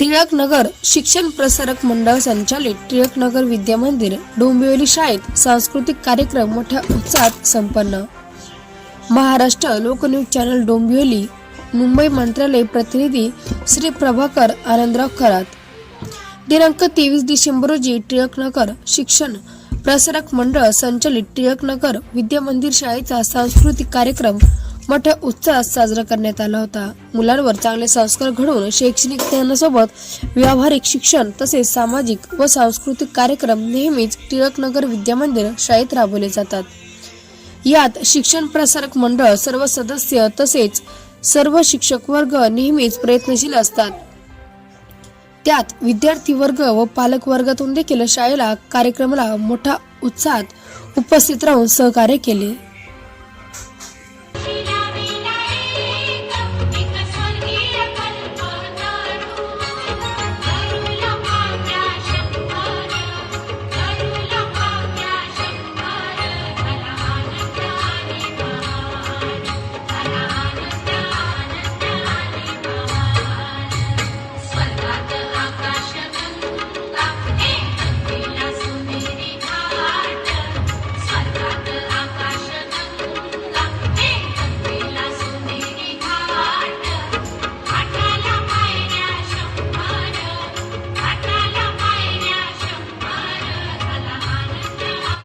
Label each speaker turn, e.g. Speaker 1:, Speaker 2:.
Speaker 1: टिळक नगर शिक्षण प्रसारक मंडळ संचालित टिळक नगर विद्यामंदिर डोंबिवली शाळेत सांस्कृतिक कार्यक्रम मोठ्या उत्साहात संपन्न. महाराष्ट्र लोकन्यूज चॅनल डोंबिवली मुंबई मंत्रालय प्रतिनिधी श्री प्रभाकर आनंदराव खरात. दिनांक तेवीस डिसेंबर रोजी टिळक नगर शिक्षण प्रसारक मंडळ संचालित टिळक नगर विद्यामंदिर शाळेचा सांस्कृतिक कार्यक्रम मोठ्या उत्साहात साजरा करण्यात आला होता. मुलांवर चांगले संस्कार घडवून शैक्षणिक ज्ञानासोबत व्यावहारिक शिक्षण तसेच सामाजिक व सांस्कृतिक कार्यक्रम नेहमीच टिळकनगर विद्यामंदिर शाळेत राबवले जातात. यात शिक्षण प्रसारक मंडळ सर्व सदस्य तसेच सर्व शिक्षक वर्ग नेहमीच प्रयत्नशील असतात. त्यात विद्यार्थी वर्ग व पालक वर्गातून देखील शाळेला कार्यक्रमाला मोठा उत्साहात उपस्थित राहून सहकार्य केले.